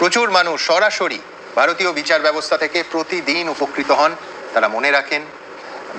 প্রচুর মানুষ সরাসরি ভারতীয় বিচার ব্যবস্থা থেকে প্রতিদিন উপকৃত হন। তারা মনে রাখেন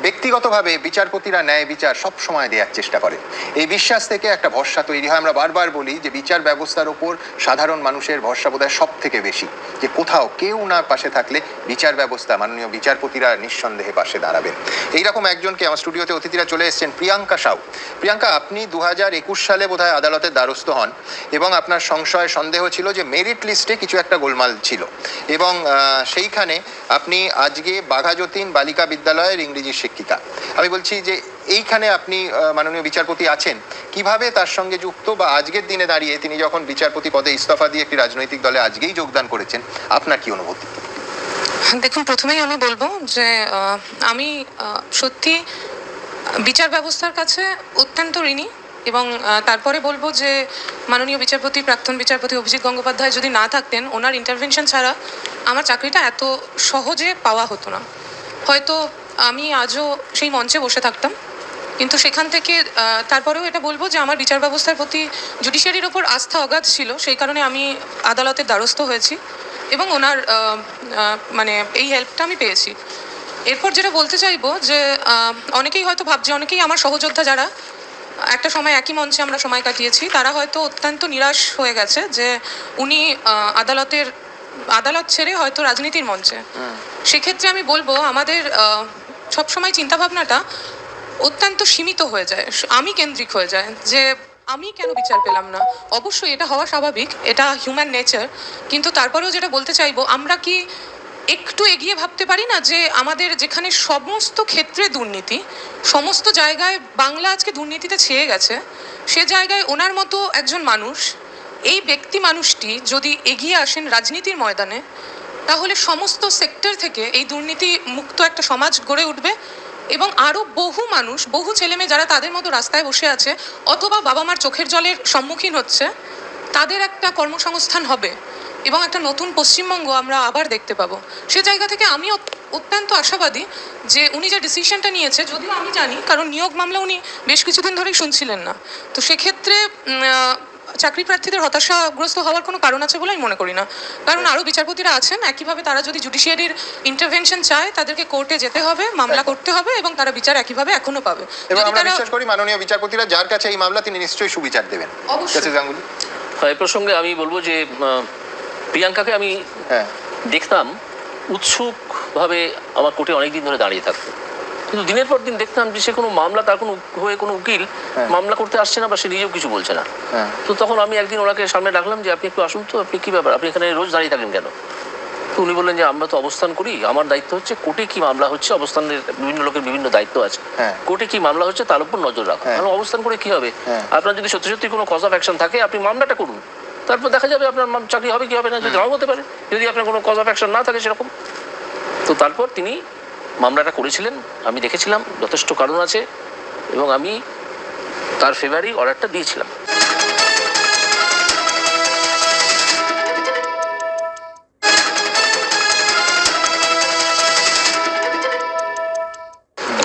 ব্যক্তিগতভাবে বিচারপতিরা ন্যায় বিচার সব সময় দেওয়ার চেষ্টা করে। এই বিশ্বাস থেকে একটা ভরসা তৈরি হয়। আমরা বারবার বলি যে বিচার ব্যবস্থার ওপর সাধারণ মানুষের ভরসা বোধহয় সব থেকে বেশি। যে কোথাও কেউ না পাশে থাকলে বিচার ব্যবস্থা, মাননীয় বিচারপতিরা নিঃসন্দেহে পাশে দাঁড়াবেন। এইরকম একজনকে আমার স্টুডিওতে অতিথিরা চলে এসেছেন, প্রিয়াঙ্কা সাউ। প্রিয়াঙ্কা, আপনি দু হাজার একুশ সালে বোধহয় আদালতের দ্বারস্থ হন এবং আপনার সংশয়, সন্দেহ ছিল যে মেরিট লিস্টে কিছু একটা গোলমাল ছিল। এবং সেইখানে আপনি আজকে বাঘাযতীন বালিকা বিদ্যালয়ের ইংরেজি শিক্ষিকা। আমি বলছি যে এইখানে আপনি মাননীয় বিচারপতি আছেন, কীভাবে তার সঙ্গে যুক্ত বা আজকের দিনে দাঁড়িয়ে তিনি যখন বিচারপতি পদে ইস্তফা দিয়ে একটি রাজনৈতিক দলে আজকেই যোগদান করেছেন, আপনার কি অনুভূতি? দেখুন, প্রথমেই আমি বলব যে আমি সত্যি বিচার ব্যবস্থার কাছে অত্যন্ত ঋণী এবং তারপরে বলব যে মাননীয় বিচারপতি, প্রাক্তন বিচারপতি অভিজিৎ গঙ্গোপাধ্যায় যদি না থাকতেন, ওনার ইন্টারভেনশন ছাড়া আমার চাকরিটা এত সহজে পাওয়া হতো না। হয়তো আমি আজও সেই মঞ্চে বসে থাকতাম। কিন্তু সেখান থেকে তারপরেও এটা বলব যে আমার বিচার ব্যবস্থার প্রতি জুডিশিয়ারির ওপর আস্থা অগাধ ছিল, সেই কারণে আমি আদালতের দ্বারস্থ হয়েছি এবং ওনার মানে এই হেল্পটা আমি পেয়েছি। এরপর যেটা বলতে চাইব যে অনেকেই হয়তো ভাবছে, অনেকেই আমার সহযোদ্ধা যারা, একটা সময় একই মঞ্চে আমরা সময় কাটিয়েছি, তারা হয়তো অত্যন্ত নিরাশ হয়ে গেছে যে উনি আদালতের আদালত ছেড়ে হয়তো রাজনীতির মঞ্চে। সেক্ষেত্রে আমি বলব আমাদের সবসময় চিন্তাভাবনাটা অত্যন্ত সীমিত হয়ে যায় আমি কেন্দ্রিক হয়ে যায় যে আমি কেন বিচার পেলাম না? অবশ্যই এটা হওয়া স্বাভাবিক এটা হিউম্যান নেচার কিন্তু তারপরেও যেটা বলতে চাইব আমরা কি একটু এগিয়ে ভাবতে পারি না যে আমাদের যেখানে সমস্ত ক্ষেত্রে দুর্নীতি সমস্ত জায়গায় বাংলা আজকে দুর্নীতিতে ছেয়ে গেছে সে জায়গায় ওনার মতো একজন মানুষ এই ব্যক্তি মানুষটি যদি এগিয়ে আসেন রাজনীতির ময়দানে, তাহলে সমস্ত সেক্টর থেকে এই দুর্নীতি মুক্ত একটা সমাজ গড়ে উঠবে এবং আরও বহু মানুষ, বহু ছেলেমেয়ে যারা তাদের মতো রাস্তায় বসে আছে অথবা বাবা মার চোখের জলের সম্মুখীন হচ্ছে, তাদের একটা কর্মসংস্থান হবে এবং একটা নতুন পশ্চিমবঙ্গ আমরা আবার দেখতে পাবো। সে জায়গা থেকে আমি অত্যন্ত আশাবাদী যে উনি যে ডিসিশনটা নিয়েছে, যদিও আমি জানি, কারণ নিয়োগ মামলা উনি বেশ কিছুদিন ধরেই শুনছিলেন না। তো সেক্ষেত্রে চাকরি প্রার্থীদের হতাশাগ্রস্ত হওয়ার কোনো কারণ আছে বলে আমি মনে করি না। কারণ আরও বিচারপতিরা আছেন একইভাবে তারা যদি জুডিশিয়ারির ইন্টারভেনশন চায় তাদেরকে কোর্টে যেতে হবে মামলা করতে হবে এবং তারা বিচার একইভাবে এখনও পাবে। এবং আমরা তারা বিশ্বাস করি মাননীয় বিচারপতিরা যার কাছে এই মামলা তিনি নিশ্চয়ই সুবিচার দেবেন। অবশ্যই। হ্যাঁ, এ প্রসঙ্গে আমি বলব যে আহ, প্রিয়াঙ্কাকে আমি হ্যাঁ। দেখতাম উৎসুকভাবে আমার কোর্টে অনেকদিন ধরে দাঁড়িয়ে থাকতো। কিন্তু দিনের পর দিন দেখতাম যে সে কোনো মামলা তার কোনো হয়ে কোনো উকিল হ্যাঁ। মামলা করতে আসছে না বা সে নিজেও কিছু বলছে না। হ্যাঁ। তো তখন আমি একদিন ওনাকে সামনে ডাকলাম যে আপনি একটু আসুন তো আপনি কী ব্যাপার? আপনি এখানে রোজ দাঁড়িয়ে থাকেন কেন? তো উনি বললেন যে আমরা তো অবস্থান করি। আমার দায়িত্ব হচ্ছে কোর্টে কি মামলা হচ্ছে অবস্থানের বিভিন্ন লোকের বিভিন্ন দায়িত্ব আছে। হ্যাঁ। কোর্টে কি মামলা হচ্ছে তার উপর নজর রাখো। কারণ অবস্থান করে কি হবে। আপনার যদি সত্যি সত্যি কোনো কজ অফ অ্যাকশন থাকে আপনি মামলাটা করুন। তারপর দেখা যাবে আপনার মাম- চাকরি হবে কি হবে না যদি নাও হতে পারে। যদি আপনার কোনো কজ অফ অ্যাকশন না থাকে সেরকম। তো তারপর তিনি মামলাটা করেছিলেন, আমি দেখেছিলাম, যথেষ্ট কারণ আছে, এবং আমি তার ফেভারি অর্ডারটা দিয়েছিলাম।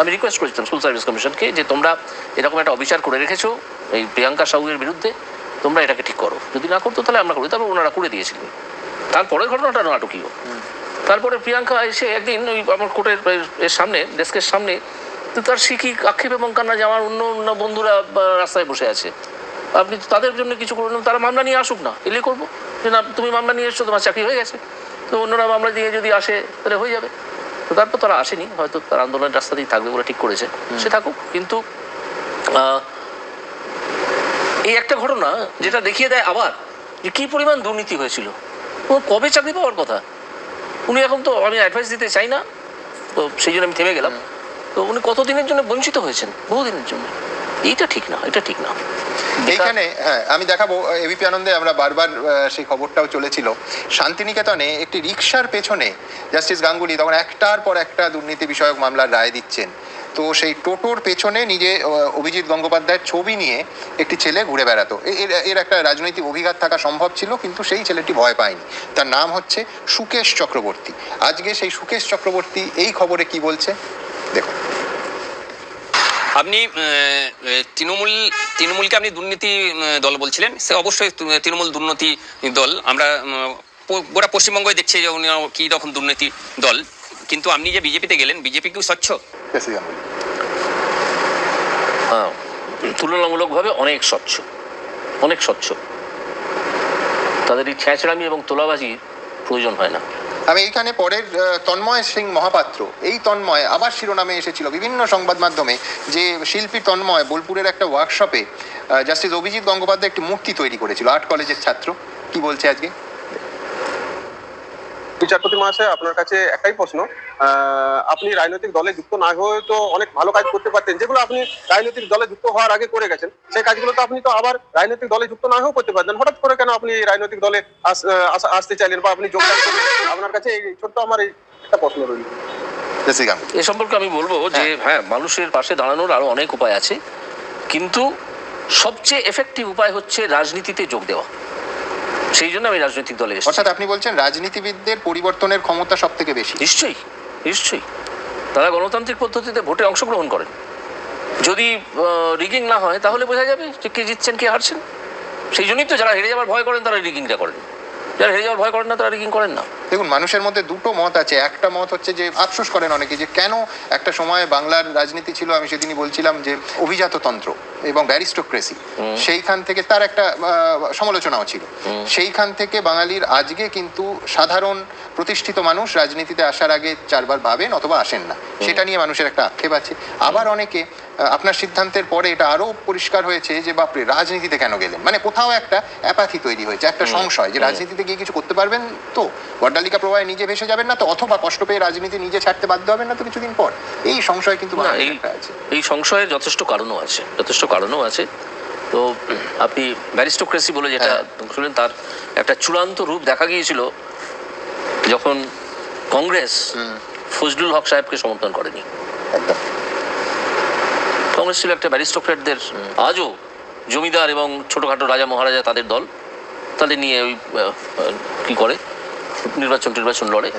আমি রিকোয়েস্ট করেছিলাম স্কুল সার্ভিস কমিশনকে যে তোমরা এরকম একটা অবিচার করে রেখেছো এই প্রিয়াঙ্কা সাউয়ের বিরুদ্ধে, তোমরা এটাকে ঠিক করো। যদি না করতো তাহলে আমরা করি তারপর ওনারা করে দিয়েছিলেন। তারপরের ঘটনাটা নাটকীয়। তারপরে প্রিয়াঙ্কা এসে একদিন ওই আমার কোর্টের সামনে ডেস্কের সামনে তো তার শিখি আক্ষেপ এবং কান্না যে আমার অন্য অন্য বন্ধুরা রাস্তায় বসে আছে। আপনি তাদের জন্য কিছু করুন তারা মামলা নিয়ে আসুক না। এলে করব? যে না তুমি মামলা নিয়ে এসছো তোমার চাকরি হয়ে গেছে। তো অন্যরা মামলা দিয়ে যদি আসে তাহলে হয়ে যাবে। তো তারপর তারা আসেনি হয়তো তার আন্দোলনের রাস্তা রাস্তাতেই থাকবে বলে ঠিক করেছে। সে থাকুক কিন্তু এই একটা ঘটনা যেটা দেখিয়ে দেয় আবার যে কি পরিমাণ দুর্নীতি হয়েছিল। কবে চাকরি পাওয়ার কথা? উনি এখন তো আমি অ্যাডভাইস দিতে চাই না তো সেই জন্য আমি থেমে গেলাম। তো উনি কতদিনের জন্য বঞ্চিত হয়েছেন? বহুদিনের জন্য। এইটা ঠিক না এটা ঠিক না। এখানে হ্যাঁ আমি দেখাবো এবিপি আনন্দে আমরা বারবার সেই খবরটাও চলেছিল। শান্তিনিকেতনে একটি রিক্সার পেছনে জাস্টিস গাঙ্গুলি তখন একটার পর একটা দুর্নীতি বিষয়ক মামলার রায় দিচ্ছেন। তো সেই টোটোর পেছনে নিজে অভিজিৎ গঙ্গোপাধ্যায়ের ছবি নিয়ে একটি ছেলে ঘুরে বেড়াতো। এর একটা রাজনৈতিক অভিঘাত থাকা সম্ভব ছিল, কিন্তু সেই ছেলেটি ভয় পায়নি। তার নাম হচ্ছে সুকেশ চক্রবর্তী। আজকে সেই সুকেশ চক্রবর্তী এই খবরে কি বলছে? দেখুন। আপনি তৃণমূল, তৃণমূলকে আপনি দুর্নীতি দল বলছিলেন, সে অবশ্যই তৃণমূল দুর্নীতি দল। আমরা গোটা পশ্চিমবঙ্গই দেখছে যে উনি কী রকম দুর্নীতি দল। কিন্তু আপনি যে বিজেপিতে গেলেন বিজেপি কি স্বচ্ছ? হ্যাঁ তুলনামূলকভাবে অনেক স্বচ্ছ অনেক স্বচ্ছ। তাদের এই ছ্যাঁচড়ামি এবং তোলাবাজির প্রয়োজন হয় না। আমি এইখানে পরের তন্ময় সিং মহাপাত্র। এই তন্ময় আবার শিরোনামে এসেছিল বিভিন্ন সংবাদ মাধ্যমে যে শিল্পী তন্ময় বোলপুরের একটা ওয়ার্কশপে জাস্টিস অভিজিৎ গঙ্গোপাধ্যায় একটি মূর্তি তৈরি করেছিল আর্ট কলেজের ছাত্র। কি বলছে আজকে? বিচারপতি মহাশয় আপনার কাছে একটাই প্রশ্ন। আহ, আপনি রাজনৈতিক দলে যুক্ত না হয়ে তো অনেক ভালো কাজ করতে পারতেন। যেগুলো আপনি রাজনৈতিক দলে যুক্ত হওয়ার আগে করে গেছেন সেই কাজগুলো তো আপনি তো আবার রাজনৈতিক দলে যুক্ত না হয়েও করতে পারতেন। হঠাৎ করে কেন আপনি রাজনৈতিক দলে আস- আসা- আসতে চাইলেন বা আপনি যোগদান করলেন? আপনার কাছে এই ছোট্ট আমার এই একটা প্রশ্ন রইল। এ সম্পর্কে আমি বলব যে হ্যাঁ। মানুষের পাশে দাঁড়ানোর আরও অনেক উপায় আছে কিন্তু সবচেয়ে এফেক্টিভ উপায় হচ্ছে রাজনীতিতে যোগ দেওয়া। সেই জন্য আমি রাজনৈতিক দলে এসেছি। অর্থাৎ আপনি বলছেন রাজনীতিবিদদের পরিবর্তনের ক্ষমতা সব থেকে বেশি। নিশ্চয়ই নিশ্চয়ই। তারা গণতান্ত্রিক পদ্ধতিতে ভোটে অংশগ্রহণ করেন। যদি রিগিং না হয় তাহলে বোঝা যাবে যে কে জিতছেন কে হারছেন। সেই জন্যই তো যারা হেরে যাওয়ার ভয় করেন তারা রিগিংটা করেন। যারা হেরে যাওয়ার ভয় করেন না তারা রিগিং করেন না। দেখুন মানুষের মধ্যে দুটো মত আছে। একটা মত হচ্ছে যে আফসোস করেন অনেকে যে কেন একটা সময় বাংলার রাজনীতি ছিল আমি সেদিনই বলছিলাম যে অভিজাততন্ত্র এবং ব্যারিস্টোক্রেসি। সেইখান থেকে তার একটা সমালোচনাও ছিল। সেইখান থেকে বাঙালির আজকে কিন্তু সাধারণ প্রতিষ্ঠিত মানুষ রাজনীতিতে আসার আগে চারবার ভাবেন অথবা আসেন না। সেটা নিয়ে মানুষের একটা আক্ষেপ আছে। আবার অনেকে আপনার সিদ্ধান্তের পরে এটা আরও পরিষ্কার হয়েছে যে বাপরে রাজনীতিতে কেন গেলেন? মানে কোথাও একটা অ্যাপাথি তৈরি হয়েছে একটা সংশয় যে রাজনীতিতে গিয়ে কিছু করতে পারবেন তো? বড্ডালিকা প্রবাহে নিজে ভেসে যাবেন না তো? অথবা কষ্ট পেয়ে রাজনীতি নিজে ছাড়তে বাধ্য হবেন না তো কিছুদিন পর? এই সংশয় কিন্তু এই সংশয়ের যথেষ্ট কারণও আছে যথেষ্ট কারণও আছে। তো আপনি ব্যারিস্টোক্রেসি বলে যেটা শুনলেন তার একটা চূড়ান্ত রূপ দেখা গিয়েছিল যখন কংগ্রেস ফজলুল হক সাহেবকে সমর্থন করেনি। একদম। কংগ্রেস ছিল একটা ব্যারিস্টোক্রেটদের আজও জমিদার এবং ছোটোখাটো রাজা মহারাজা তাদের দল তাদের নিয়ে ওই কি করে নির্বাচন টির্বাচন লড়ে।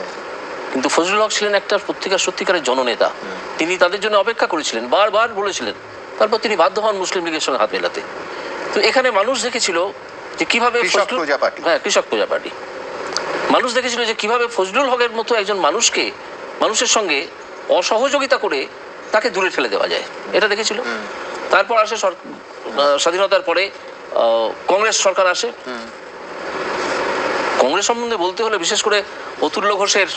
কিন্তু ফজলুল হক ছিলেন একটা সত্যিকার সত্যিকারের জননেতা। তিনি তাদের জন্য অপেক্ষা করেছিলেন বারবার বলেছিলেন। তারপর তিনি বাধ্য হন মুসলিম লীগের সঙ্গে হাত মেলাতে। তো এখানে মানুষ দেখেছিল যে কীভাবে কৃষক ফজলুল- পার্টি। হ্যাঁ কৃষক প্রজা পার্টি। মানুষ দেখেছিল যে কীভাবে ফজলুল হকের মতো একজন মানুষকে মানুষের সঙ্গে অসহযোগিতা করে তাকে দূরে ঠেলে দেওয়া যায়। এটা দেখেছিল। তারপর আসে স্বাধীনতার পরে কংগ্রেস সরকার আসে। কংগ্রেস সম্বন্ধে বলতে হলে বিশেষ করে অতুল্য ঘোষের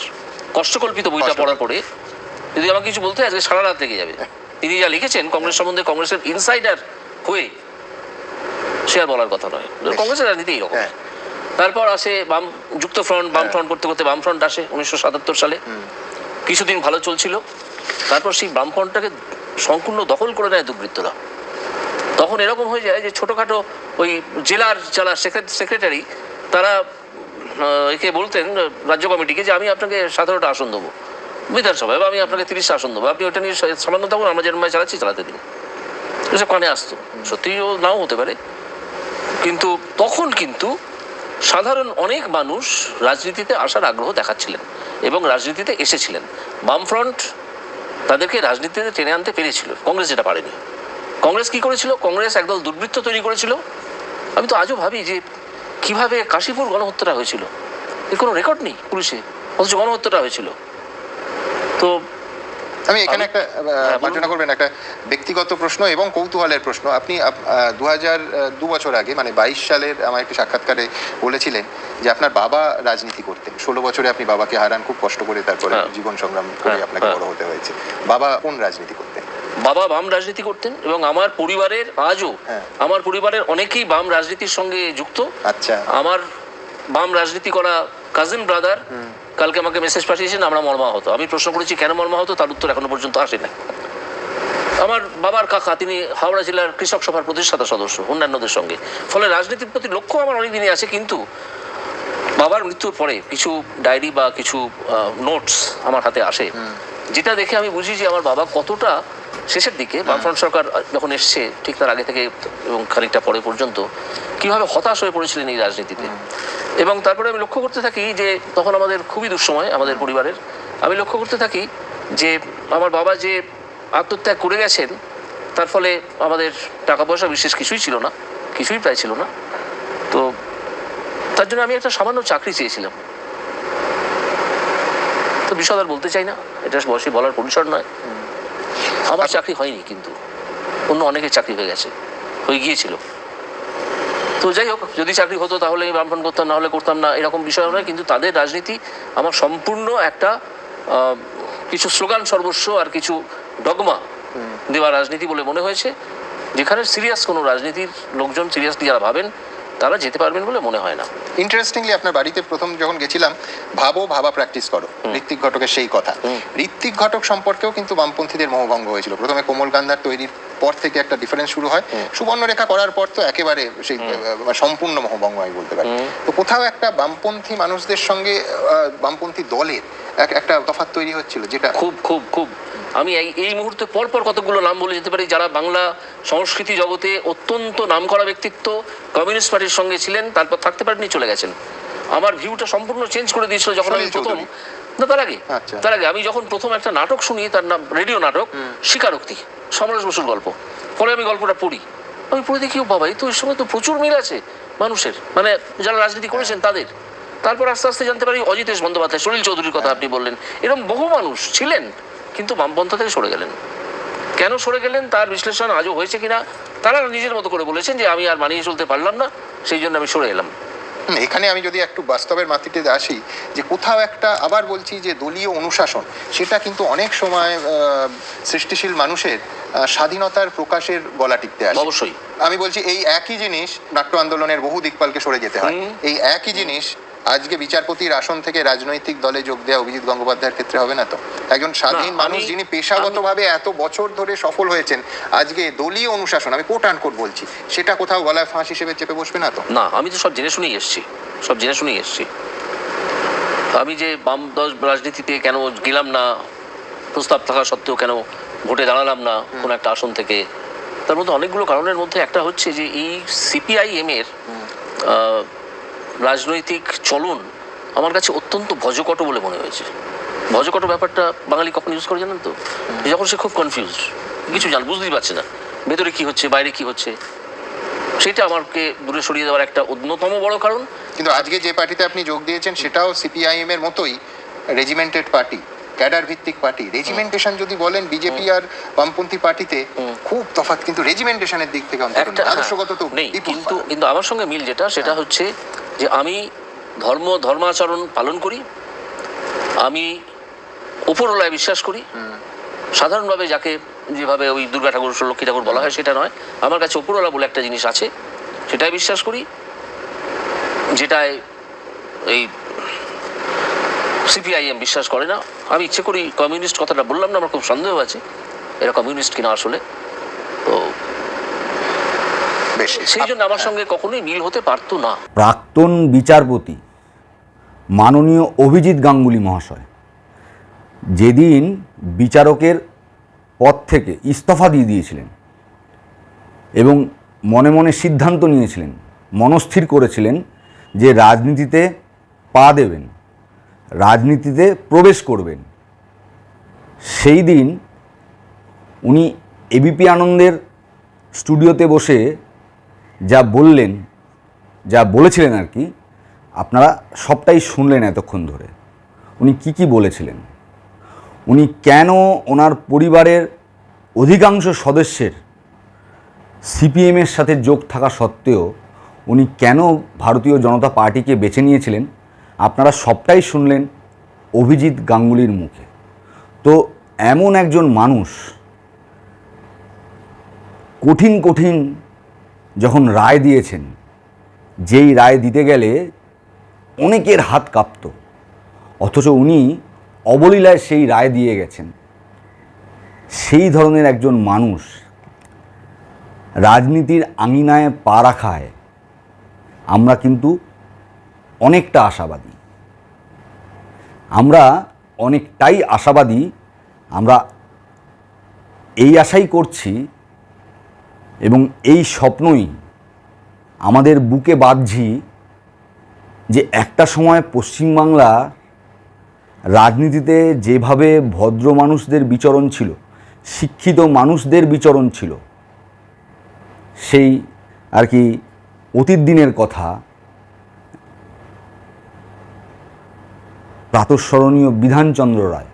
কষ্টকল্পিত বইটা পড়ার পরে যদি আমাকে কিছু বলতে হয় আজকে সারা রাত লেগে যাবে। তিনি যা লিখেছেন কংগ্রেস সম্বন্ধে কংগ্রেসের ইনসাইডার হয়ে সে আর বলার কথা নয়। কংগ্রেসের রাজনীতি এইরকম। হ্যাঁ। তারপর আসে বাম যুক্ত ফ্রন্ট বাম হ্যাঁ। ফ্রন্ট করতে করতে বাম ফ্রন্ট আসে উনিশশো সাতাত্তর সালে। কিছুদিন ভালো চলছিল। তারপর সেই বাম ফ্রন্টটাকে সম্পূর্ণ দখল করে নেয় দুর্বৃত্তরা। তখন এরকম হয়ে যায় যে ছোটোখাটো ওই জেলার যারা সেক্রেটারি তারা একে বলতেন, রাজ্য কমিটিকে যে আমি আপনাকে সতেরোটা আসন দেবো বিধানসভায়, বা আমি আপনাকে তিরিশটা আসন দেবো। আপনি ওটা নিয়ে সামান্য থাকুন, আমরা যেরকম চালাচ্ছি চালাতে দিন। এসব কানে আসতো। সত্যিও নাও হতে পারে। কিন্তু তখন কিন্তু সাধারণ অনেক মানুষ রাজনীতিতে আসার আগ্রহ দেখাচ্ছিলেন এবং রাজনীতিতে এসেছিলেন। বামফ্রন্ট তাদেরকে রাজনীতিতে টেনে আনতে পেরেছিল। কংগ্রেস যেটা পারেনি। কংগ্রেস কি করেছিল? কংগ্রেস একদল দুর্বৃত্ত তৈরি করেছিল। আমি তো আজও ভাবি যে কীভাবে কাশীপুর গণহত্যাটা হয়েছিল। এর কোনো রেকর্ড নেই পুলিশে। অথচ গণহত্যাটা হয়েছিল। তো আমি এখানে একটা হ্যাঁ, মার্জনা করবেন একটা ব্যক্তিগত প্রশ্ন এবং কৌতূহলের প্রশ্ন। আপনি দু হাজার দু বছর আগে মানে বাইশ সালের আমার একটি সাক্ষাৎকারে বলেছিলেন যে আপনার বাবা রাজনীতি করতেন। ষোলো বছরে আপনি বাবাকে হারান খুব কষ্ট করে তারপরে হ্যাঁ। জীবন সংগ্রাম করে হ্যাঁ, আপনাকে হ্যাঁ। বড় হতে হয়েছে। বাবা কোন রাজনীতি করতেন? বাবা বাম রাজনীতি করতেন এবং আমার পরিবারের আজও হ্যাঁ। আমার পরিবারের অনেকেই বাম রাজনীতির সঙ্গে যুক্ত। আচ্ছা। আমার বাম রাজনীতি করা কাজিন ব্রাদার কালকে আমাকে মেসেজ পাঠিয়েছেন আমরা মর্মাহত আমি প্রশ্ন করেছি কেন মর্মাহত তার উত্তর এখনও পর্যন্ত আসে না আমার বাবার কাকা তিনি হাওড়া জেলার কৃষক সভার প্রতিষ্ঠাতা সদস্য অন্যান্যদের সঙ্গে। ফলে রাজনীতির প্রতি লক্ষ্য আমার অনেক দিনই আছে কিন্তু বাবার মৃত্যুর পরে কিছু ডায়েরি বা কিছু নোটস আমার হাতে আসে। যেটা দেখে আমি বুঝি যে আমার বাবা কতটা শেষের দিকে বামফ্রন্ট সরকার যখন এসছে ঠিক তার আগে থেকে এবং খানিকটা পরে পর্যন্ত কীভাবে হতাশ হয়ে পড়েছিলেন এই রাজনীতিতে। এবং তারপরে আমি লক্ষ্য করতে থাকি যে তখন আমাদের খুবই দুঃসময় আমাদের পরিবারের। আমি লক্ষ্য করতে থাকি যে আমার বাবা যে আত্মত্যাগ করে গেছেন তার ফলে আমাদের টাকা পয়সা বিশেষ কিছুই ছিল না কিছুই প্রায় ছিল না। তো তার জন্য আমি একটা সামান্য চাকরি চেয়েছিলাম। তো বিশদ আর বলতে চাই না এটা বসে বলার পরিসর নয়। আমার চাকরি হয়নি কিন্তু অন্য অনেকের চাকরি হয়ে গেছে হয়ে গিয়েছিল। তো যাই হোক যদি চাকরি হতো তাহলে আমি বামফ্রন্ট করতাম না হলে করতাম না এরকম বিষয় নয়। কিন্তু তাদের রাজনীতি আমার সম্পূর্ণ একটা কিছু স্লোগান সর্বস্ব আর কিছু ডগমা দেওয়া রাজনীতি বলে মনে হয়েছে। যেখানে সিরিয়াস কোনো রাজনীতির লোকজন সিরিয়াসলি যারা ভাবেন তারা যেতে পারবেন বলে মনে হয় না। ইন্টারেস্টিংলি আপনার বাড়িতে প্রথম যখন গেছিলাম ভাবো ভাবা প্র্যাকটিস করো। ঋত্বিক ঘটকের সেই কথা। ঋত্বিক ঘটক সম্পর্কেও কিন্তু বামপন্থীদের মোহভঙ্গ হয়েছিল। প্রথমে কোমল গান্ধার তৈরির পর থেকে একটা ডিফারেন্স শুরু হয়। সুবর্ণরেখা করার পর তো একেবারে সেই সম্পূর্ণ মোহভঙ্গ আমি বলতে পারি তো কোথাও একটা বামপন্থী মানুষদের সঙ্গে বামপন্থী দলের এক- একটা তফাৎ তৈরি হচ্ছিল যেটা খুব খুব খুব। আমি এই এই মুহূর্তে পরপর কতগুলো নাম বলে যেতে পারি যারা বাংলা সংস্কৃতি জগতে অত্যন্ত নামকরা ব্যক্তিত্ব কমিউনিস্ট পার্টির সঙ্গে ছিলেন তারপর থাকতে পারেননি চলে গেছেন। আমার ভিউটা সম্পূর্ণ চেঞ্জ করে দিয়েছিল যখন আমি প্রথম। না তার আগে। আচ্ছা। তার আগে। আমি যখন প্রথম একটা নাটক শুনি তার নাম রেডিও নাটক স্বীকারোক্তি। সমরেশ বসুর গল্প। পরে আমি গল্পটা পড়ি। আমি পড়ে দেখি বাবা, এই তো এর সময় তো প্রচুর মিল আছে মানুষের। মানে যারা রাজনীতি করেছেন তাদের। তারপর আস্তে আস্তে জানতে পারি অজিতেশ বন্দ্যোপাধ্যায় সলিল চৌধুরীর কথা আপনি বললেন। এরকম বহু মানুষ ছিলেন, কিন্তু বামপন্থা থেকে সরে গেলেন। কেন সরে গেলেন, তার বিশ্লেষণ আজও হয়েছে কিনা, তারা নিজের মতো করে বলেছেন যে আমি আর মানিয়ে চলতে পারলাম না, সেই জন্য আমি সরে এলাম। এখানে আমি যদি একটু বাস্তবের মাটিতে আসি, যে কোথাও একটা আবার বলছি যে দলীয় অনুশাসন, সেটা কিন্তু অনেক সময় সৃষ্টিশীল মানুষের স্বাধীনতার প্রকাশের গলা টিকতে আসে। অবশ্যই। আমি বলছি এই একই জিনিস নাট্য আন্দোলনের বহু দিকপালকে সরে যেতে হয়। এই একই জিনিস আজকে বিচারপতির আসন থেকে রাজনৈতিক দলে যোগ দেওয়া অভিজিৎ গঙ্গোপাধ্যায়ের ক্ষেত্রে হবে না তো? একজন স্বাধীন মানুষ যিনি পেশাগতভাবে এত বছর ধরে সফল হয়েছেন আজকে দলীয় অনুশাসন আমি কোট আনকোট বলছি সেটা কোথাও গলায় ফাঁস হিসেবে চেপে বসবে না তো? না আমি তো সব জেনে শুনেই এসেছি সব জেনে শুনেই এসেছি। আমি যে বাম দশ রাজনীতিতে কেন গেলাম না প্রস্তাব থাকা সত্ত্বেও কেন ভোটে দাঁড়ালাম না কোনো একটা আসন থেকে। তার মধ্যে অনেকগুলো কারণের মধ্যে একটা হচ্ছে যে এই সিপিআইএম এর রাজনৈতিক চলন আমার কাছে অত্যন্ত ভজকট বলে মনে হয়েছে। ভজকট ব্যাপারটা বাঙালি কখন ইউজ করে জানেন তো? যখন সে খুব কনফিউজ কিছু জান বুঝতেই পারছে না। ভেতরে কি হচ্ছে বাইরে কি হচ্ছে? সেটা আমাকে দূরে সরিয়ে দেওয়ার একটা অন্যতম বড় কারণ। কিন্তু আজকে যে পার্টিতে আপনি যোগ দিয়েছেন সেটাও সিপিআইএম এর মতোই রেজিমেন্টেড পার্টি ক্যাডার ভিত্তিক পার্টি। রেজিমেন্টেশন যদি বলেন বিজেপি আর বামপন্থী পার্টিতে খুব তফাৎ। কিন্তু রেজিমেন্টেশনের দিক থেকে হ্যাঁ, আদর্শগত তো নেই। কিন্তু কিন্তু আমার সঙ্গে মিল যেটা সেটা হচ্ছে যে আমি ধর্ম ধর্মাচরণ পালন করি আমি উপরওয়ালায় বিশ্বাস করি। সাধারণভাবে যাকে যেভাবে ওই দুর্গা ঠাকুর লক্ষ্মী ঠাকুর বলা হয় সেটা নয়। আমার কাছে উপরওয়ালা বলে একটা জিনিস আছে সেটাই বিশ্বাস করি যেটায় এই সিপিআইএম বিশ্বাস করে না। আমি ইচ্ছে করি কমিউনিস্ট কথাটা বললাম না আমার খুব সন্দেহ আছে। এরা কমিউনিস্ট কিনা আসলে? তো বেশ সেই জন্য আমার সঙ্গে কখনোই মিল হতে পারতো না। প্রাক্তন বিচারপতি মাননীয় অভিজিৎ গাঙ্গুলি মহাশয় যেদিন বিচারকের পদ থেকে ইস্তফা দিয়ে দিয়েছিলেন এবং মনে মনে সিদ্ধান্ত নিয়েছিলেন মনস্থির করেছিলেন যে রাজনীতিতে পা দেবেন রাজনীতিতে প্রবেশ করবেন। সেই দিন উনি এবিপি আনন্দের স্টুডিওতে বসে যা বললেন, যা বলেছিলেন আর কি, আপনারা সবটাই শুনলেন এতক্ষণ ধরে। উনি কি কি বলেছিলেন? উনি কেন ওনার পরিবারের অধিকাংশ সদস্যের সিপিএমের সাথে যোগ থাকা সত্ত্বেও উনি কেন ভারতীয় জনতা পার্টিকে বেছে নিয়েছিলেন? আপনারা সবটাই শুনলেন অভিজিৎ গাঙ্গুলির মুখে। তো এমন একজন মানুষ কঠিন কঠিন যখন রায় দিয়েছেন, যেই রায় দিতে গেলে অনেকের হাত কাঁপত, অথচ উনি অবলীলায় সেই রায় দিয়ে গেছেন। সেই ধরনের একজন মানুষ রাজনীতির আঙিনায় পা রাখায় আমরা কিন্তু অনেকটা আশাবাদী। আমরা অনেকটাই আশাবাদী, আমরা এই আশাই করছি এবং এই স্বপ্নই আমাদের বুকে বাঁধছি যে একটা সময় পশ্চিমবাংলা রাজনীতিতে যেভাবে ভদ্র মানুষদের বিচরণ ছিল, শিক্ষিত মানুষদের বিচরণ ছিল, সেই আর কি অতীত দিনের কথা প্রাতঃস্মরণীয় বিধানচন্দ্র রায়,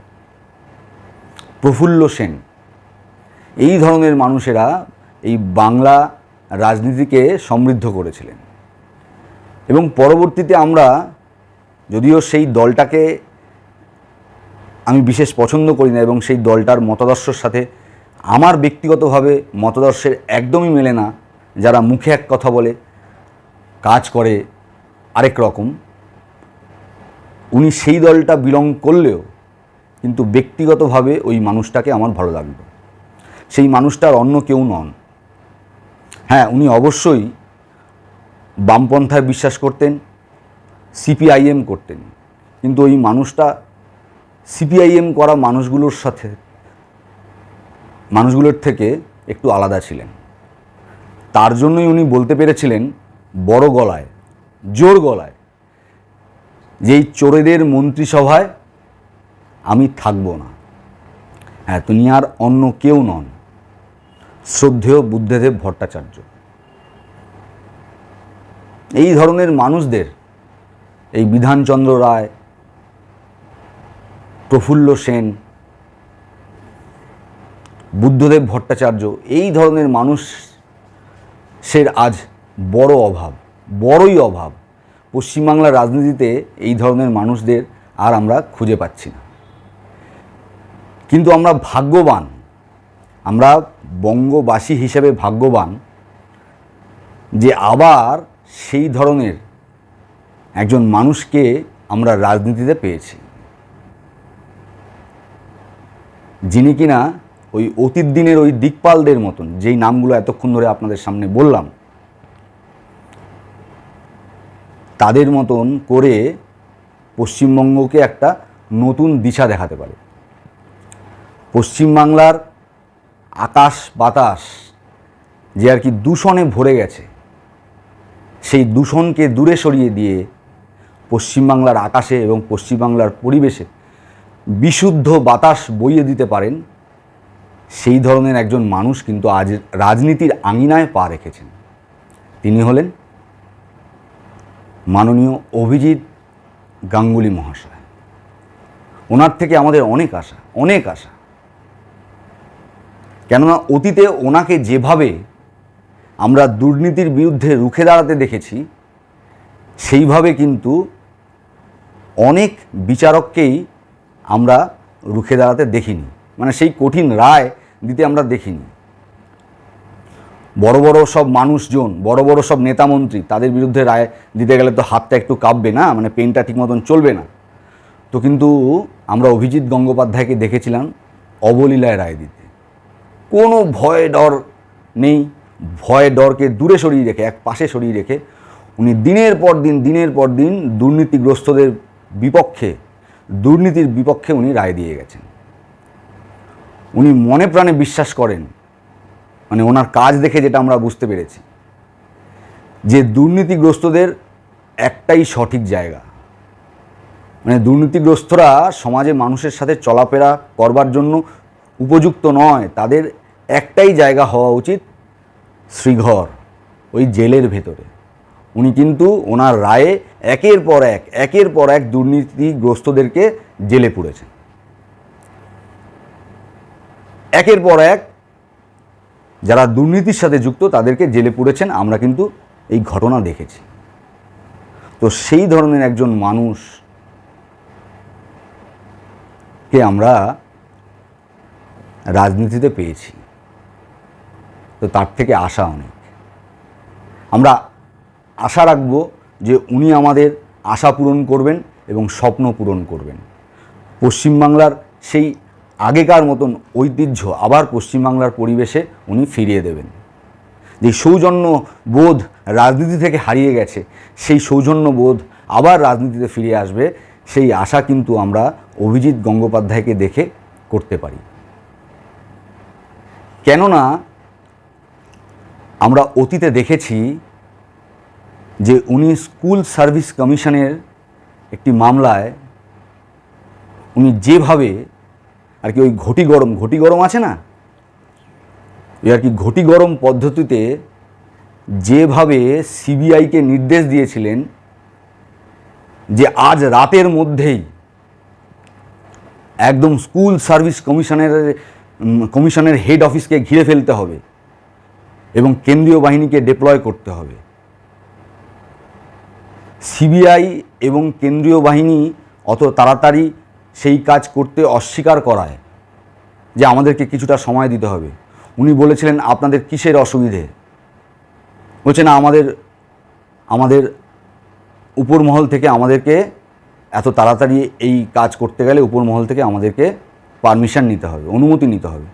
প্রফুল্ল সেন। এই ধরনের মানুষেরা এই বাংলা রাজনীতিকে সমৃদ্ধ করেছিলেন। এবং পরবর্তীতে আমরা যদিও সেই দলটাকে আমি বিশেষ পছন্দ করি না এবং সেই দলটার মতাদর্শের সাথে আমার ব্যক্তিগতভাবে মতাদর্শের একদমই মেলে না, যারা মুখে এক কথা বলে, কাজ করে আরেক রকম। উনি সেই দলটা বিলং করলেও কিন্তু ব্যক্তিগতভাবে ওই মানুষটাকে আমার ভালো লাগল। সেই মানুষটার অন্য কেউ নন। হ্যাঁ উনি অবশ্যই বামপন্থায় বিশ্বাস করতেন সিপিআইএম করতেন। কিন্তু ওই মানুষটা সিপিআইএম করা মানুষগুলোর সাথে, মানুষগুলোর থেকে একটু আলাদা ছিলেন। তার জন্যই উনি বলতে পেরেছিলেন, বড় গলায়, জোর গলায় যেই চোরেদের মন্ত্রিসভায় আমি থাকব না। হ্যাঁ তিনি আর অন্য কেউ নন, শ্রদ্ধেয় বুদ্ধদেব ভট্টাচার্য। এই ধরনের মানুষদের এই বিধানচন্দ্র রায়, প্রফুল্ল সেন, বুদ্ধদেব ভট্টাচার্য, এই ধরনের মানুষের আজ বড় অভাব, বড়ই অভাব। পশ্চিমবাংলার রাজনীতিতে এই ধরনের মানুষদের আর আমরা খুঁজে পাচ্ছি না। কিন্তু আমরা ভাগ্যবান, আমরা বঙ্গবাসী হিসেবে ভাগ্যবান যে আবার সেই ধরনের একজন মানুষকে আমরা রাজনীতিতে পেয়েছি। যিনি কিনা ওই অতীত দিনের ওই দিকপালদের মতন, যেই নামগুলো এতক্ষণ ধরে আপনাদের সামনে বললাম তাদের মতন করে পশ্চিমবঙ্গকে একটা নতুন দিশা দেখাতে পারে। পশ্চিমবাংলার আকাশ বাতাস যে আর কি দূষণে ভরে গেছে, সেই দূষণকে দূরে সরিয়ে দিয়ে পশ্চিমবাংলার আকাশে এবং পশ্চিমবাংলার পরিবেশে বিশুদ্ধ বাতাস বইয়ে দিতে পারেন, সেই ধরনের একজন মানুষ কিন্তু আজ রাজনীতির আঙিনায় পা রেখেছেন। তিনি হলেন মাননীয় অভিজিৎ গাঙ্গুলি মহাশয়। ওনার থেকে আমাদের অনেক আশা অনেক আশা। কেননা অতীতে ওনাকে যেভাবে আমরা দুর্নীতির বিরুদ্ধে রুখে দাঁড়াতে দেখেছি, সেইভাবে কিন্তু অনেক বিচারককেই আমরা রুখে দাঁড়াতে দেখিনি। মানে সেই কঠিন রায় দিতে আমরা দেখিনি। বড় বড় সব মানুষজন, বড় বড় সব নেতামন্ত্রী তাদের বিরুদ্ধে রায় দিতে গেলে তো হাতটা একটু কাঁপবে না মানে পেনটা ঠিক মতন চলবে না। তো কিন্তু আমরা অভিজিৎ গঙ্গোপাধ্যায়কে দেখেছিলাম অবলীলায় রায় দিতে। কোনো ভয় ডর নেই, ভয় ডরকে দূরে সরিয়ে রেখে, এক পাশে সরিয়ে রেখে উনি দিনের পর দিন, দিনের পর দিন দুর্নীতিগ্রস্তদের বিপক্ষে, দুর্নীতির বিপক্ষে উনি রায় দিয়ে গেছেন। উনি মনে প্রাণে বিশ্বাস করেন মানে ওনার কাজ দেখে যেটা আমরা বুঝতে পেরেছি। যে দুর্নীতিগ্রস্তদের একটাই সঠিক জায়গা। মানে দুর্নীতিগ্রস্তরা সমাজে মানুষের সাথে চলাফেরা করবার জন্য উপযুক্ত নয়, তাদের একটাই জায়গা হওয়া উচিত শ্রীঘর, ওই জেলের ভেতরে। উনি কিন্তু ওনার রায়ে একের পর এক, একের পর এক দুর্নীতিগ্রস্তদেরকে জেলে পুড়েছেন। একের পর এক যারা দুর্নীতির সাথে যুক্ত, তাদেরকে জেলে পুড়েছেন আমরা কিন্তু এই ঘটনা দেখেছি। তো সেই ধরনের একজন মানুষ কে আমরা রাজনীতিতে পেয়েছি। তো তার থেকে আশা অনেক। আমরা আশা রাখব যে উনি আমাদের আশা পূরণ করবেন এবং স্বপ্ন পূরণ করবেন। পশ্চিমবাংলার সেই আগেকার মতন ঐতিহ্য আবার পশ্চিমবাংলার পরিবেশে উনি ফিরিয়ে দেবেন। যে সৌজন্য বোধ রাজনীতি থেকে হারিয়ে গেছে, সেই সৌজন্য বোধ আবার রাজনীতিতে ফিরে আসবে, সেই আশা কিন্তু আমরা অভিজিৎ গঙ্গোপাধ্যায়কে দেখে করতে পারি। কেননা আমরা অতীতে দেখেছি যে উনি স্কুল সার্ভিস কমিশনের একটি মামলায় উনি যেভাবে আর কি ওই ঘটি গরম ঘটি গরম আছে না? ওই আর কি ঘটি গরম পদ্ধতিতে যেভাবে সিবিআইকে নির্দেশ দিয়েছিলেন যে আজ রাতের মধ্যেই একদম স্কুল সার্ভিস কমিশনের কমিশনের হেড অফিসকে ঘিরে ফেলতে হবে এবং কেন্দ্রীয় বাহিনীকে ডিপ্লয় করতে হবে। সিবিআই এবং কেন্দ্রীয় বাহিনী অত তাড়াতাড়ি সেই কাজ করতে অস্বীকার করায় যে আমাদেরকে কিছুটা সময় দিতে হবে। উনি বলেছিলেন, আপনাদের কিসের অসুবিধে? বলছে, না, আমাদের আমাদের উপর মহল থেকে আমাদেরকে এত তাড়াতাড়ি এই কাজ করতে গেলে উপর মহল থেকে আমাদেরকে পারমিশন নিতে হবে, অনুমতি নিতে হবে।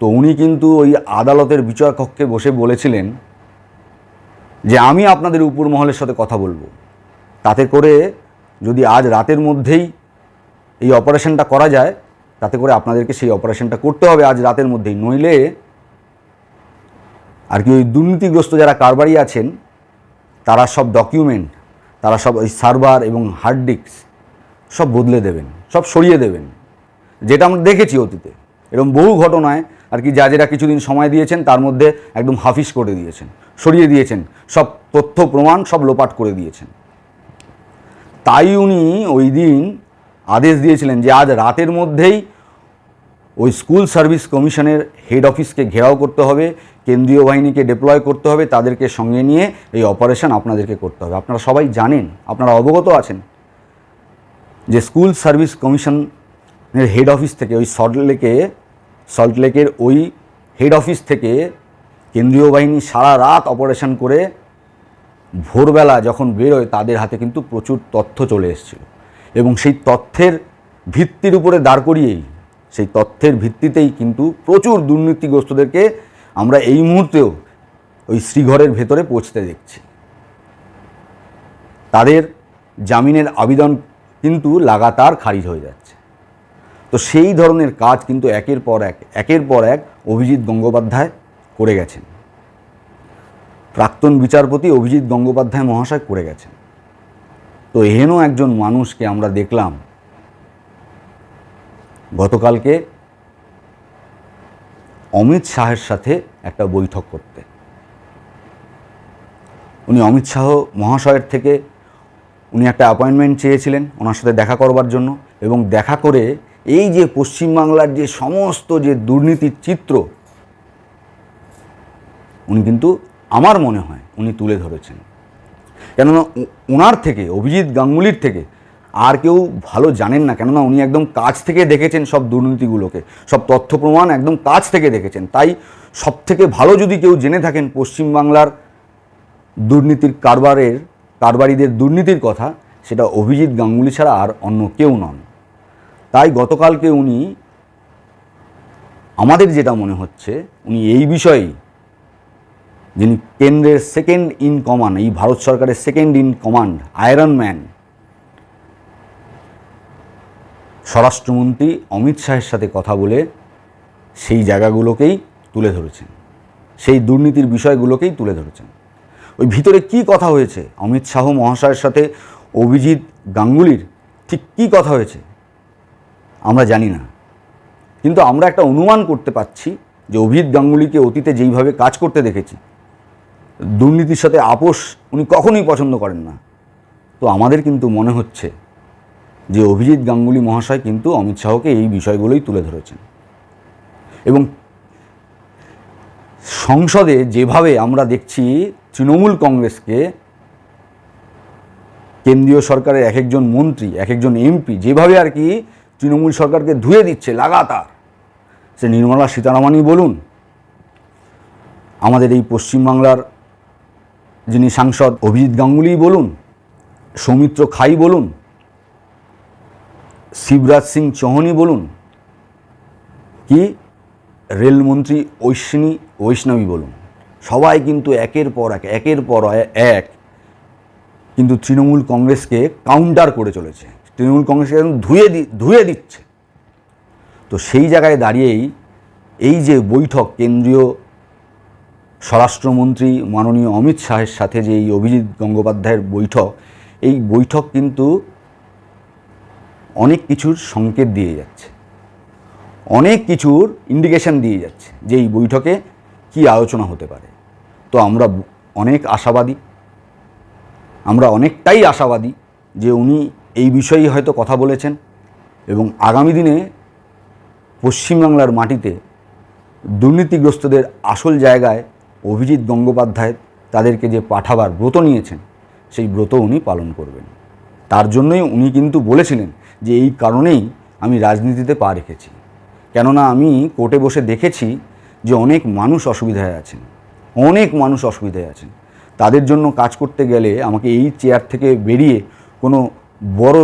তো উনি কিন্তু ওই আদালতের বিচার কক্ষে বসে বলেছিলেন যে, আমি আপনাদের উপর মহলের সাথে কথা বলব। তাতে করে যদি আজ রাতের মধ্যেই এই অপারেশনটা করা যায়, তাতে করে আপনাদেরকে সেই অপারেশনটা করতে হবে আজ রাতের মধ্যেই। নইলে আর কি ওই দুর্নীতিগ্রস্ত যারা কারবারি আছেন, তারা সব ডকুমেন্ট তারা সব ওই সার্ভার এবং হার্ড ডিস্ক সব বদলে দেবেন, সব সরিয়ে দেবেন। যেটা আমরা দেখেছি অতীতে, এরকম বহু ঘটনায় আর কি যা জাজেরা কিছুদিন সময় দিয়েছেন, তার মধ্যে একদম হাফিস করে দিয়েছেন, সরিয়ে দিয়েছেন, সব তথ্য প্রমাণ সব লোপাট করে দিয়েছেন। তাই উনি ওই দিন আদেশ দিয়েছিলেন যে আজ রাতের মধ্যেই ওই স্কুল সার্ভিস কমিশনের হেড অফিসকে ঘেরাও করতে হবে, কেন্দ্রীয় বাহিনীকে ডিপ্লয় করতে হবে, তাদেরকে সঙ্গে নিয়ে এই অপারেশন আপনাদেরকে করতে হবে। আপনারা সবাই জানেন, আপনারা অবগত আছেন যে স্কুল সার্ভিস কমিশনের হেড অফিস থেকে ওই সল্টলেকে সল্টলেকের ওই হেড অফিস থেকে কেন্দ্রীয় বাহিনী সারা রাত অপারেশন করে ভোরবেলা যখন বেরোয়, তাদের হাতে কিন্তু প্রচুর তথ্য চলে এসেছিল। এবং সেই তথ্যের ভিত্তির উপরে দাঁড় করিয়েই, সেই তথ্যের ভিত্তিতেই কিন্তু প্রচুর দুর্নীতিগ্রস্তদেরকে আমরা এই মুহূর্তেও ওই শ্রীঘরের ভেতরে পৌঁছতে দেখছি। তাদের জামিনের আবেদন কিন্তু লাগাতার খারিজ হয়ে যাচ্ছে। তো সেই ধরনের কাজ কিন্তু একের পর এক, একের পর এক অভিজিৎ গঙ্গোপাধ্যায় করে গেছেন। প্রাক্তন বিচারপতি অভিজিৎ গঙ্গোপাধ্যায় মহাশয় করে গেছেন। তো এহেন একজন মানুষকে আমরা দেখলাম। গতকালকে অমিত শাহের সাথে একটা বৈঠক করতে। উনি অমিত শাহ মহাশয়ের থেকে উনি একটা অ্যাপয়েন্টমেন্ট চেয়েছিলেন ওনার সাথে দেখা করবার জন্য এবং দেখা করে এই যে পশ্চিমবাংলার যে সমস্ত যে দুর্নীতির চিত্র, উনি কিন্তু আমার মনে হয় উনি তুলে ধরেছেন। কেননা ওনার থেকে, অভিজিৎ গাঙ্গুলির থেকে আর কেউ ভালো জানেন না। কেননা উনি একদম কাছ থেকে দেখেছেন সব দুর্নীতিগুলোকে, সব তথ্য প্রমাণ একদম কাছ থেকে দেখেছেন। তাই সব থেকে ভালো যদি কেউ জেনে থাকেন পশ্চিমবাংলার দুর্নীতির কারবারের, কারবারিদের দুর্নীতির কথা, সেটা অভিজিৎ গাঙ্গুলি ছাড়া আর অন্য কেউ নন। তাই গতকালকে উনি, আমাদের যেটা মনে হচ্ছে, উনি এই বিষয়েই যিনি কেন্দ্রের সেকেন্ড ইন কমান্ড এই ভারত সরকারের second in command iron man স্বরাষ্ট্রমন্ত্রী অমিত শাহের সাথে কথা বলে সেই জায়গাগুলোকেই তুলে ধরেছেন। সেই দুর্নীতির বিষয়গুলোকেই তুলে ধরেছেন। ওই ভিতরে কি কথা হয়েছে? অমিত শাহ মহাশয়ের সাথে অভিজিৎ গাঙ্গুলির ঠিক কি কথা হয়েছে? আমরা জানি না। কিন্তু আমরা একটা অনুমান করতে পারছি যে অভিজিৎ গাঙ্গুলিকে অতীতে যেইভাবে কাজ করতে দেখেছি দুর্নীতির সাথে আপোষ উনি কখনোই পছন্দ করেন না। তো আমাদের কিন্তু মনে হচ্ছে যে অভিজিৎ গাঙ্গুলি মহাশয় কিন্তু অমিত শাহকে এই বিষয়গুলোই তুলে ধরেছেন। এবং সংসদে যেভাবে আমরা দেখছি তৃণমূল কংগ্রেসকে, কেন্দ্রীয় সরকারের এক একজন মন্ত্রী এক একজন এমপি যেভাবে আর কি তৃণমূল সরকারকে ধুয়ে দিচ্ছে লাগাতার, সে নির্মলা সীতারামনই বলুন, আমাদের এই পশ্চিমবাংলার যিনি সাংসদ অভিজিৎ গাঙ্গুলি বলুন, সৌমিত্র খাই বলুন, শিবরাজ সিং চৌহানি বলুন, কি রেলমন্ত্রী ঐশ্বিনী বৈষ্ণবী বলুন। সবাই কিন্তু একের পর এক, একের পর এক, কিন্তু তৃণমূল কংগ্রেসকে কাউন্টার করে চলেছে। তৃণমূল কংগ্রেসকে ধুয়ে দি, ধুয়ে দিচ্ছে। তো সেই জায়গায় দাঁড়িয়েই এই যে বৈঠক কেন্দ্রীয় স্বরাষ্ট্রমন্ত্রী মাননীয় অমিত শাহের সাথে যে এই অভিজিৎ গঙ্গোপাধ্যায়ের বৈঠক, এই বৈঠক কিন্তু অনেক কিছুর সংকেত দিয়ে যাচ্ছে। অনেক কিছুর ইন্ডিকেশন দিয়ে যাচ্ছে যে এই বৈঠকে কি আলোচনা হতে পারে। তো আমরা অনেক আশাবাদী, আমরা অনেকটাই আশাবাদী যে উনি এই বিষয়েই হয়তো কথা বলেছেন এবং আগামী দিনে পশ্চিমবাংলার মাটিতে দুর্নীতিগ্রস্তদের আসল জায়গায় অভিজিৎ গঙ্গোপাধ্যায় তাদেরকে যে পাঠাবার ব্রত নিয়েছেন, সেই ব্রত উনি পালন করবেন। তার জন্যই উনি কিন্তু বলেছিলেন যে এই কারণেই আমি রাজনীতিতে পা রেখেছি। কেননা আমি কোর্টে বসে দেখেছি যে অনেক মানুষ অসুবিধায় আছেন, অনেক মানুষ অসুবিধায় আছেন। তাদের জন্য কাজ করতে গেলে আমাকে এই চেয়ার থেকে বেরিয়ে কোনো বড়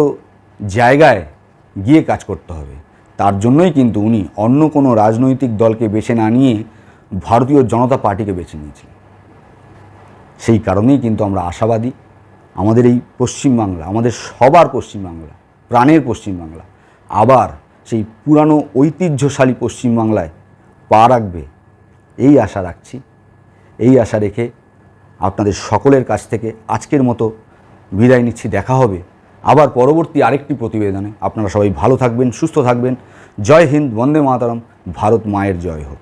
জায়গায় গিয়ে কাজ করতে হবে। তার জন্যই কিন্তু উনি অন্য কোনো রাজনৈতিক দলকে বেছে না নিয়ে ভারতীয় জনতা পার্টিকে বেছে নিয়েছিলেন সেই কারণেই কিন্তু আমরা আশাবাদী। আমাদের এই পশ্চিমবাংলা আমাদের সবার পশ্চিমবাংলা প্রাণের পশ্চিমবাংলা আবার সেই পুরানো ঐতিহ্যশালী পশ্চিমবাংলায় পা রাখবে, এই আশা রাখছি। এই আশা রেখে আপনাদের সকলের কাছ থেকে আজকের মতো বিদায় নিচ্ছি। দেখা হবে আবার পরবর্তী আরেকটি প্রতিবেদনে। আপনারা সবাই ভালো থাকবেন, সুস্থ থাকবেন। জয় হিন্দ, বন্দে মাতারম। ভারত মায়ের জয় হোক।